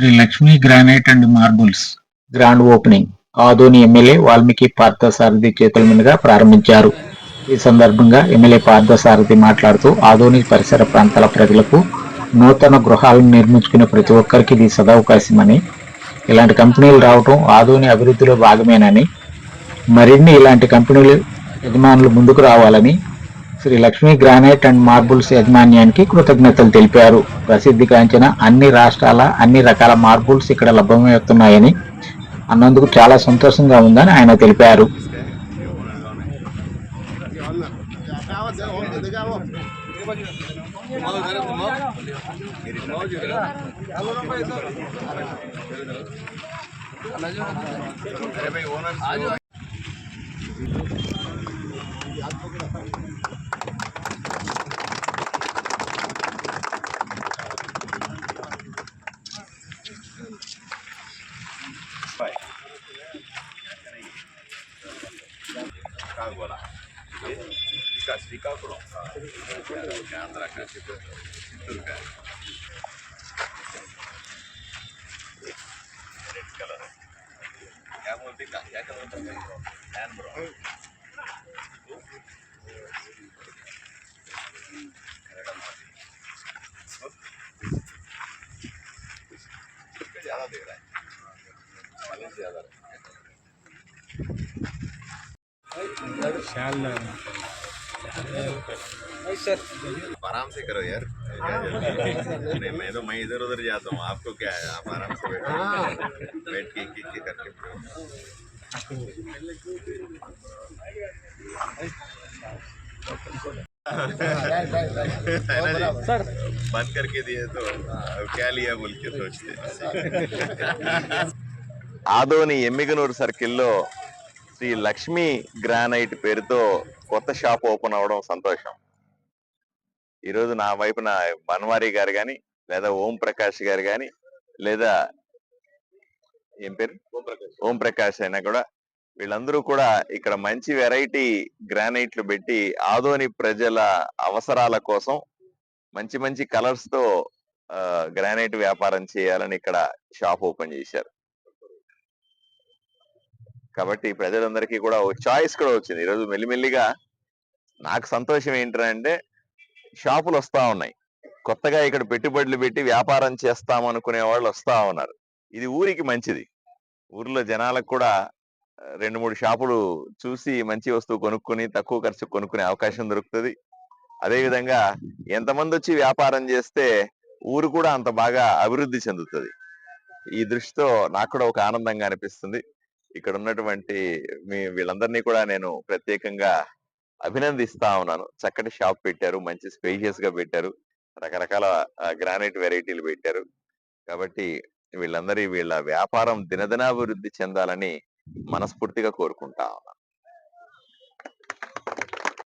Sri Lakshmi granite and marbles. Grand opening. Adoni MLA Valmiki Parthasarathi చేతుల మీదుగా ప్రారంభించారు. ఈ సందర్భంగా ఎమ్మెల్యే పార్థసారథి మాట్లాడుతూ ఆదోని పరిసర ప్రాంతాల ప్రజలకు నూతన గృహాలను నిర్మించుకునే ప్రతి ఒక్కరికి ఇది సదవకాశమని ఇలాంటి కంపెనీలు రావటం ఆదోని అభివృద్ధిలో భాగమేనని మరిన్ని ఇలాంటి కంపెనీలు యజమానులు ముందుకు రావాలని Sri Lakshmi granite and marbles యాజమాన్యానికి కృతజ్ఞతలు తెలిపారు. ప్రసిద్ధిగాంచిన అన్ని రాష్ట్రాల అన్ని రకాల మార్బుల్స్ ఇక్కడ లభ్యమవుతున్నాయని అన్నందుకు చాలా సంతోషంగా ఉందని ఆయన తెలిపారు. కాగోల ఇంకా శ్రీకాకుళం ఆంధ్ర చిత్తూరు చిత్తూరు కాయ రెడ్ కలర్ क्या बोलते क्या क्या कलर होता है टैन ब्राउन ज्यादा दे रहा है बैलेंस इंशाल्लाह आराम से करो यार। अरे मैं तो मैं इधर उधर जाता हूँ। आपको क्या है? आप आराम से बैठो। हाँ। बैठ के किक के करके सर। बंद करके दिए तो क्या लिया बोल के सोचते ಆದೋನಿ ಎಮ್ಮಿಗನೂರು सर्किलो శ్రీ లక్ష్మీ గ్రానైట్ పేరుతో కొత్త షాప్ ఓపెన్ అవడం సంతోషం. ఈరోజు నా వైపున బన్వారీ గారు కానీ లేదా ఓం ప్రకాష్ గారు కానీ లేదా ఏం పేరు? ఓం ప్రకాష్. అయినా కూడా వీళ్ళందరూ కూడా ఇక్కడ మంచి వెరైటీ గ్రానైట్లు పెట్టి ఆదోని ప్రజల అవసరాల కోసం మంచి మంచి కలర్స్తో గ్రానైట్ వ్యాపారం చేయాలని ఇక్కడ షాప్ ఓపెన్ చేశారు. కాబట్టి ప్రజలందరికీ కూడా ఓ చాయిస్ కూడా వచ్చింది. ఈరోజు మెల్లిమెల్లిగా నాకు సంతోషం ఏంటంటే షాపులు వస్తా ఉన్నాయి. కొత్తగా ఇక్కడ పెట్టుబడులు పెట్టి వ్యాపారం చేస్తాం అనుకునే వాళ్ళు వస్తా ఉన్నారు. ఇది ఊరికి మంచిది. ఊర్లో జనాలకు కూడా రెండు మూడు షాపులు చూసి మంచి వస్తువు కొనుక్కొని తక్కువ ఖర్చు కొనుక్కునే అవకాశం దొరుకుతుంది. అదే విధంగా ఎంతమంది వచ్చి వ్యాపారం చేస్తే ఊరు కూడా అంత బాగా అభివృద్ధి చెందుతుంది. ఈ దృష్టితో నాకు కూడా ఒక ఆనందంగా అనిపిస్తుంది. ఇక్కడ ఉన్నటువంటి మీ వీళ్ళందరినీ కూడా నేను ప్రత్యేకంగా అభినందిస్తా ఉన్నాను. చక్కటి షాప్ పెట్టారు మంచి స్పేషియస్గా పెట్టారు రకరకాల గ్రానైట్ వెరైటీలు పెట్టారు. కాబట్టి వీళ్ళందరి వీళ్ళ వ్యాపారం దినదినాభివృద్ధి చెందాలని మనస్ఫూర్తిగా కోరుకుంటా ఉన్నాను